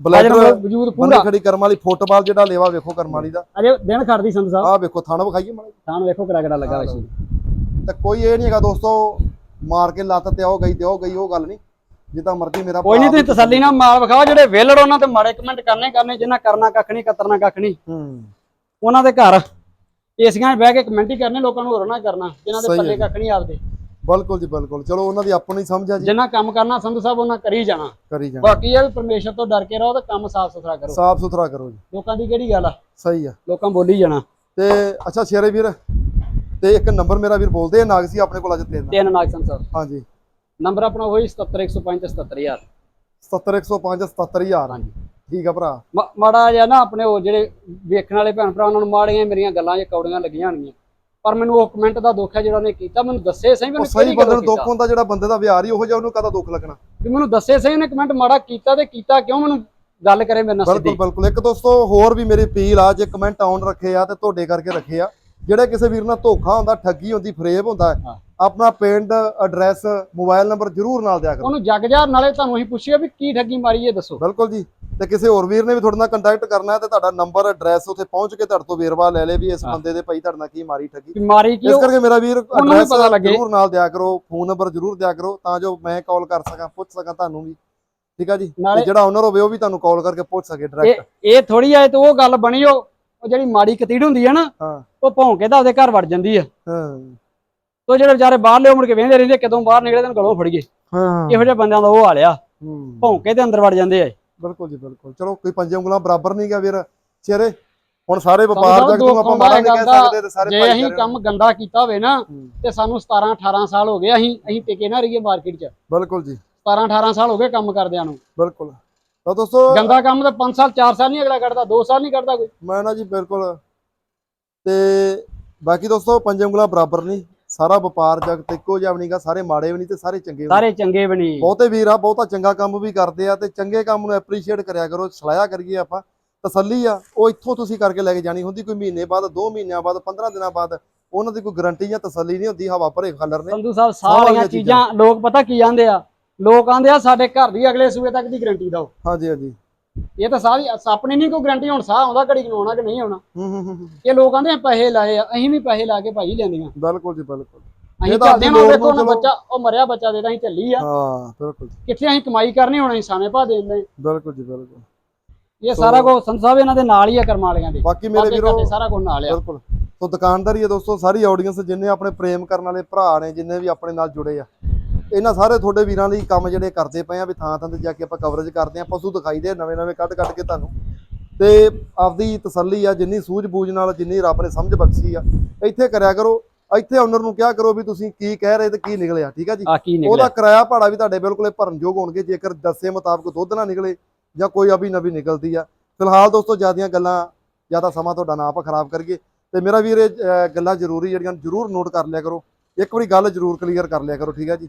ਬਲੈਕ ਵਜੂਦ ਪੂਰਾ। ਖੜੀ ਕਰਮ ਵਾਲੀ ਫੁੱਟਬਾਲ ਜਿਹੜਾ ਲੇਵਾ ਵੇਖੋ ਕਰਮ ਵਾਲੀ ਦਾ। ਅਜੇ ਦਿਨ ਖੜਦੀ ਸੰਧੂ ਸਾਹਿਬ। ਆਹ ਵੇਖੋ ਥਾਣਾ ਵਿਖਾਈਏ ਮਾੜਾ। ਥਾਨ ਵੇਖੋ ਕਿਹੜਾ ਕਿਹੜਾ ਲੱਗਾ ਹਾਂ, ਵੱਛੀ। ਤੇ ਕੋਈ ਇਹ ਨਹੀਂ ਹੈਗਾ ਦੋਸਤੋ ਮਾਰ ਕੇ ਲੱਤ ਤੇ ਆਓ ਗਈ ਤੇ ਆਓ ਗਈ ਉਹ ਗੱਲ ਨਹੀਂ ਜਿੱਦਾਂ ਮਰਜ਼ੀ ਮੇਰਾ ਕੋਈ ਨਹੀਂ ਤੁਸੀਂ ਤਸੱਲੀ ਨਾਲ ਮਾਲ ਵਿਖਾਓ ਜਿਹੜੇ ਵੇਲੜ ਉਹਨਾਂ ਤੇ ਮਾੜੇ ਕਮੈਂਟ ਕਰਨੇ ਕਰਨੇ ਜਿੰਨਾ ਕਰਨਾ ਕੱਖ ਨਹੀਂ ਕਤਰਨਾ ਕੱਖ ਨਹੀਂ ਹੂੰ। ਉਹਨਾਂ ਦੇ ਘਰ ਏਸੀਆਂ 'ਚ ਬਹਿ ਕੇ ਕਮੈਂਟ ਹੀ ਕਰਨੇ ਲੋਕਾਂ ਨੂੰ ਹੋਰ ਨਾ ਕਰਨਾ ਜਿਨ੍ਹਾਂ ਦੇ ਪੱਲੇ। ਕੱਖ ਨਹੀਂ ਆਪਦੇ। ਬਿਲਕੁਲ ਜੀ ਬਿਲਕੁਲ। ਚਲੋ ਉਹਨਾਂ ਦੀ ਆਪਣੀ ਸਮਝ ਆ ਜੀ। ਜਿੰਨਾ ਕੰਮ ਕਰਨਾ ਸੰਧੂ ਸਾਹਿਬ ਉਹਨਾਂ ਕਰੀ ਜਾਣਾ। ਕਰੀ ਜਾਣਾ। ਬਾਕੀ ਇਹ ਪਰਮੇਸ਼ਰ ਤੋਂ ਡਰ ਕੇ ਰਹੋ ਤੇ ਕੰਮ ਸਾਫ਼ ਸੁਥਰਾ ਕਰੋ। ਸਾਫ਼ ਸੁਥਰਾ ਕਰੋ ਜੀ। ਲੋਕਾਂ ਦੀ ਕਿਹੜੀ ਗੱਲ ਆ? ਸਹੀ ਆ। ਲੋਕਾਂ ਬੋਲੀ ਜਾਣਾ। ਤੇ ਅੱਛਾ ਸ਼ੇਰੇ ਵੀਰ। ਤੇ ਇੱਕ ਨੰਬਰ ਮੇਰਾ ਵੀਰ ਬੋਲਦੇ ਆ ਨਾਗਸੀ ਆਪਣੇ ਕੋਲ ਅੱਜ ਤਿੰਨ। ਤਿੰਨ ਨਾਗ ਸਾਹਿਬ ਹਾਂਜੀ। ਨੰਬਰ ਆਪਣਾ ਹੋਈ 77105 77000 70105 77000 ਹਾਂਜੀ। ਠੀਕ ਆ ਭਰਾ। ਮਾੜਾ ਜਿਹਾ ਨਾ ਆਪਣੇ ਉਹ ਜਿਹੜੇ ਵੇਖਣ ਵਾਲੇ ਭੈਣ ਭਰਾ ਉਹਨਾਂ ਨੂੰ ਮਾੜੀਆਂ ਮੇਰੀਆਂ ਗੱਲਾਂ 'ਚ ਕੌੜੀਆਂ ਲੱਗੀਆਂ ਹੋਣਗੀਆਂ। ਪਰ ਮੈਨੂੰ ਉਹ ਕਮੈਂਟ ਦਾ ਦੁੱਖ ਹੈ ਜਿਹੜਾ ਉਹਨੇ ਕੀਤਾ ਮੈਨੂੰ ਦੱਸੇ ਸਹੀ ਉਹ ਮੈਨੂੰ ਸਹੀ ਬੰਦੇ ਨੂੰ ਦੁੱਖ ਹੁੰਦਾ ਜਿਹੜਾ ਬੰਦੇ ਦਾ ਵਿਹਾਰ ਹੀ ਉਹੋ ਜਿਹਾ ਉਹਨੂੰ ਕਦਾ ਦੁੱਖ ਲੱਗਣਾ? ਵੀ ਮੈਨੂੰ ਦੱਸੇ ਸਹੀ ਉਹਨੇ ਕਮੈਂਟ ਮਾੜਾ ਕੀਤਾ ਤੇ ਕੀਤਾ ਕਿਉਂ ਮੈਨੂੰ ਗੱਲ ਕਰੇ ਮੇਰੇ ਨਾਲ ਬਿਲਕੁਲ ਬਿਲਕੁਲ। ਇੱਕ ਦੋਸਤੋ ਹੋਰ ਵੀ ਮੇਰੀ ਅਪੀਲ ਆ ਜੇ ਕਮੈਂਟ ਆਉਣ ਰੱਖੇ ਆ ਤੇ ਤੁਹਾਡੇ ਕਰਕੇ ਰੱਖੇ ਆ। ਜਿਹੜੇ ਕਿਸੇ ਵੀਰ ਨਾਲ ਧੋਖਾ ਹੁੰਦਾ ਠੱਗੀ ਹੁੰਦੀ ਫਰੇਬ ਹੁੰਦਾ। ਆਪਣਾ ਪਿੰਡ ਐਡਰੈਸ ਮੋਬਾਈਲ ਨੰਬਰ ਜ਼ਰੂਰ ਨਾਲ ਦਿਆ ਕਰੋ। ਉਹਨੂੰ ਜਗ ਜਾਰ ਨਾਲੇ ਤੁਹਾਨੂੰ ਅਸੀਂ ਪੁੱਛਿਆ ਵੀ ਕੀ ਠੱਗੀ ਮਾਰੀ ਇਹ ਦੱਸੋ। ਬਿਲਕੁਲ ਜੀ। ਤੇ ਕਿਸੇ ਹੋਰ ਵੀਰ ਨੇ ਵੀ ਤੁਹਾਡੇ ਨਾਲ ਕੰਟੈਕਟ ਕਰਨਾ ਹੈ ਤੇ ਤੁਹਾਡਾ ਨੰਬਰ ਐਡਰੈਸ ਉੱਥੇ ਪਹੁੰਚ ਕੇ ਤੁਹਾਡੇ ਤੋਂ ਵੇਰਵਾ ਲੈ ਲੇ ਵੀ ਇਸ। ਬੰਦੇ ਦੇ ਭਾਈ ਤੁਹਾਡੇ ਨਾਲ ਕੀ ਮਾਰੀ ਠੱਗੀ। ਮਾਰੀ ਕੀ ਇਸ ਕਰਕੇ ਮੇਰਾ ਵੀਰ ਐਡਰੈਸ। ਜ਼ਰੂਰ ਨਾਲ ਦਿਆ ਕਰੋ ਫੋਨ ਨੰਬਰ ਜ਼ਰੂਰ ਦਿਆ ਕਰੋ ਤਾਂ ਜੋ ਮੈਂ ਕਾਲ ਕਰ ਸਕਾਂ ਪੁੱਛ ਸਕਾਂ ਤੁਹਾਨੂੰ ਵੀ। ਠੀਕ ਆ ਜੀ? ਤੇ ਜਿਹੜਾ ਓਨਰ ਹੋਵੇ ਉਹ ਵੀ ਤੁਹਾਨੂੰ ਕਾਲ ਕਰਕੇ ਪੁੱਛ ਸਕੇ ਡਾਇਰੈਕਟ ਇਹ ਥੋੜੀ ਆਏ ਤੇ ਉਹ ਗੱਲ ਬਣੀ ਉਹ ਜਿਹੜੀ ਮਾੜੀ ਕਤੀੜ ਹੁੰਦੀ ਹੈ ਨਾ ਹਾਂ। ਉਹ ਭੌਂ ਕੇ ਦਾ ਉਹਦੇ ਘਰ ਵੜ ਜਾਂਦੀ ਆ। ਹਾਂ। ਤੋ ਜਿਹੜੇ ਵਿਚਾਰੇ ਬਾਹਰ ਲਿਓ ਮੁੜ ਕੇ ਵੇਂਦੇ ਰਹਿੰਦੇ ਕਦੋਂ ਬਾਹਰ ਨਿਕਲੇ ਤੈਨੂੰ ਗਲੋਂ ਫੜ ਗਏ। ਹਾਂ। ਇਹੋ ਜਿਹੇ ਬੰਦਿਆਂ ਦਾ ਉਹ ਹਾਲਿਆ ਭੌਂਕੇ ਦੇ ਅੰਦਰ ਵੜ ਜਾਂਦੇ ਆ ਬਿਲਕੁਲ ਜੀ ਬਿਲਕੁਲ। ਚਲੋ ਕੋਈ ਪੰਜੇ ਉਂਗਲਾਂ ਬਰਾਬਰ ਨਹੀਂ ਗਾ ਵੀਰ। ਚਿਹਰੇ ਹੁਣ ਸਾਰੇ ਵਪਾਰ ਜਗਤ ਨੂੰ ਆਪਾਂ ਮਾੜਾ ਨਹੀਂ ਕਹਿ ਸਕਦੇ ਤੇ ਸਾਰੇ ਜੇ ਅਸੀਂ ਕੰਮ ਗੰਦਾ ਕੀਤਾ ਹੋਵੇ ਨਾ ਤੇ ਸਾਨੂੰ 17 18 ਸਾਲ ਹੋ ਗਏ ਅਸੀਂ ਅਸੀਂ ਟਿਕੇ ਨਾ ਰਹੀਏ ਮਾਰਕੀਟ 'ਚ। ਬਿਲਕੁਲ ਜੀ। 17 18 ਸਾਲ ਹੋ ਗਏ ਕੰਮ ਕਰਦਿਆਂ ਨੂੰ। ਬਿਲਕੁਲ। ਤਾਂ ਦੋਸਤੋ ਗੰਦਾ ਕੰਮ ਤਾਂ 5 ਸਾਲ 4 ਸਾਲ ਨਹੀਂ ਅਗਲਾ ਕੱਢਦਾ 2 ਸਾਲ ਨਹੀਂ ਕੱਢਦਾ ਕੋਈ। ਮੈਂ ਨਾ ਜੀ ਬਿਲਕੁਲ ਤੇ ਬਾਕੀ ਦੋਸਤੋ ਪੰਜੇ ਉਂਗਲਾਂ ਬਰਾਬਰ ਨਹੀਂ। ਸਾਰਾ ਵਪਾਰ ਜਗਤ ਇੱਕੋ ਜਿਹਾ ਵੀ ਨਹੀਂਗਾ ਸਾਰੇ ਮਾੜੇ ਵੀ ਨਹੀਂ ਤੇ ਸਾਰੇ ਚੰਗੇ ਵੀ ਨਹੀਂ। ਸਾਰੇ ਚੰਗੇ ਬਣੀ ਬਹੁਤੇ ਵੀਰ ਆ ਬਹੁਤਾ ਚੰਗਾ ਕੰਮ ਵੀ ਕਰਦੇ ਆ ਤੇ ਚੰਗੇ ਕੰਮ ਨੂੰ ਐਪਰੀਸ਼ੀਏਟ ਕਰਿਆ ਕਰੋ ਸਲਾਹਿਆ ਕਰੀਏ ਆਪਾਂ। ਤਸੱਲੀ ਆ ਉਹ ਇੱਥੋਂ ਤੁਸੀਂ ਕਰਕੇ ਲੈ ਕੇ ਜਾਣੀ ਹੁੰਦੀ ਕੋਈ ਮਹੀਨੇ ਬਾਅਦ 2 ਮਹੀਨਿਆਂ ਬਾਅਦ 15 ਦਿਨਾਂ ਬਾਅਦ ਉਹਨਾਂ ਦੀ ਕੋਈ ਗਾਰੰਟੀ ਜਾਂ ਤਸੱਲੀ ਨਹੀਂ ਹੁੰਦੀ ਹਵਾ ਭਰੇ ਖਲਰ ਨੇ। ਸੰਧੂ ਸਾਹਿਬ ਸਾਰੀਆਂ ਚੀਜ਼ਾਂ ਲੋਕ ਪਤਾ ਕੀ ਆਂਦੇ ਆ? ਲੋਕ ਆਂਦੇ ਆ ਸਾਡੇ ਘਰ ਦੀ ਅਗਲੇ ਸੂਏ ਤੱਕ ਦੀ ਗਾਰੰਟੀ ਦਿਓ। ਹਾਂਜੀ ਹਾਂਜੀ। ਇਹ ਤਾਂ ਸਾਰੀ ਆਪਣੀ ਨਹੀਂ ਕੋਈ ਗਾਰੰਟੀ ਹੁਣ ਸਾਹ ਆਉਂਦਾ ਘੜੀ ਨੂੰ ਆਉਣਾ ਕਿ ਨਹੀਂ ਆਉਣਾ। ਇਹ ਲੋਕ ਆ ਪੈਸੇ ਲਾਏ ਆ ਅਸੀਂ ਵੀ ਪੈਸੇ ਲਾ ਕੇ ਭਾਈ ਲੈਂਦੀਆਂ ਬਿਲਕੁਲ ਜੀ ਬਿਲਕੁਲ। ਅਸੀਂ ਆਪਣੀ ਹਾਂ ਵੇਖੋ ਨੂੰ ਬੱਚਾ ਉਹ ਮਰਿਆ ਬੱਚਾ ਦੇ ਤਾਂ ਅਸੀਂ ਚੱਲੀ ਆ। ਹਾਂ ਬਿਲਕੁਲ ਕਿੱਥੇ ਅਸੀਂ ਕਮਾਈ ਕਰਨੀ ਹੁਣ ਸਾਵੇਂ ਭਾ ਦੇ ਦਿੰਦੇ। ਬਿਲਕੁਲ ਜੀ ਬਿਲਕੁਲ। ਇਹ ਸਾਰਾ ਕੁਝ ਸੰਤ ਸਾਹਿਬ ਇਹਨਾਂ ਦੇ ਨਾਲ ਹੀ ਆ ਕਰਮ ਵਾਲਿਆਂ ਦੇ। ਬਾਕੀ ਮੇਰੇ ਵੀਰੋ ਸਾਰਾ ਕੁਝ ਨਾਲ ਆ। ਬਿਲਕੁਲ। ਸੋ ਦੁਕਾਨਦਾਰੀ ਹੈ ਦੋਸਤੋ ਸਾਰੀ ਆਡੀਅנס ਜਿੰਨੇ ਆਪਣੇ ਪ੍ਰੇਮ ਕਰਨ ਵਾਲੇ ਭਰਾ ਨੇ ਜਿੰਨੇ ਵੀ ਆਪਣੇ ਨਾਲ ਜੁੜੇ ਆ ਇਹਨਾਂ ਸਾਰੇ ਤੁਹਾਡੇ ਵੀਰਾਂ ਲਈ ਕੰਮ ਜਿਹੜੇ ਕਰਦੇ ਪਏ ਆ ਵੀ ਥਾਂ ਥਾਂ ਤੇ ਜਾ ਕੇ ਆਪਾਂ ਕਵਰੇਜ ਕਰਦੇ ਆ ਪਸ਼ੂ ਦਿਖਾਈ ਦੇ ਨਵੇਂ ਨਵੇਂ ਕੱਢ ਕੱਢ ਕੇ ਤੁਹਾਨੂੰ। ਤੇ ਆਪਦੀ ਤਸੱਲੀ ਆ ਜਿੰਨੀ ਸੂਝ-ਬੂਝ ਨਾਲ ਜਿੰਨੀ ਰੱਬ ਨੇ ਸਮਝ ਬਖਸ਼ੀ ਆ ਇੱਥੇ ਕਰਿਆ ਕਰੋ ਇੱਥੇ ਓਨਰ ਨੂੰ ਕਿਹਾ ਕਰੋ ਵੀ ਤੁਸੀਂ ਕੀ ਕਹਿ ਰਹੇ ਤੇ ਕੀ ਨਿਕਲਿਆ ਠੀਕ ਆ ਜੀ? ਉਹਦਾ ਕਿਰਾਇਆ ਭਾੜਾ ਵੀ ਤੁਹਾਡੇ ਬਿਲਕੁਲ ਭਰਨਯੋਗ ਹੋਣਗੇ ਜੇਕਰ ਦੱਸੇ ਮੁਤਾਬਕ ਦੁੱਧ ਨਾ ਨਿਕਲੇ ਜਾਂ ਕੋਈ ਅਭੀ ਨਵੀ ਨਿਕਲਦੀ ਆ। ਫਿਲਹਾਲ ਦੋਸਤੋ ਜਿਆਦੀਆਂ ਗੱਲਾਂ ਜ਼ਿਆਦਾ ਸਮਾਂ ਤੁਹਾਡਾ ਨਾ ਆਪਾਂ ਖਰਾਬ ਕਰੀਏ। ਤੇ ਮੇਰਾ ਵੀਰ ਇਹ ਗੱਲਾਂ ਜ਼ਰੂਰੀ ਜਿਹੜੀਆਂ ਜ਼ਰੂਰ ਨੋਟ ਕਰ ਲਿਆ ਕਰੋ। ਇੱਕ ਵਾਰੀ ਗੱਲ ਜ਼ਰੂਰ ਕਲੀਅਰ ਕਰ ਲਿਆ ਕਰੋ ਠੀਕ ਆ ਜੀ?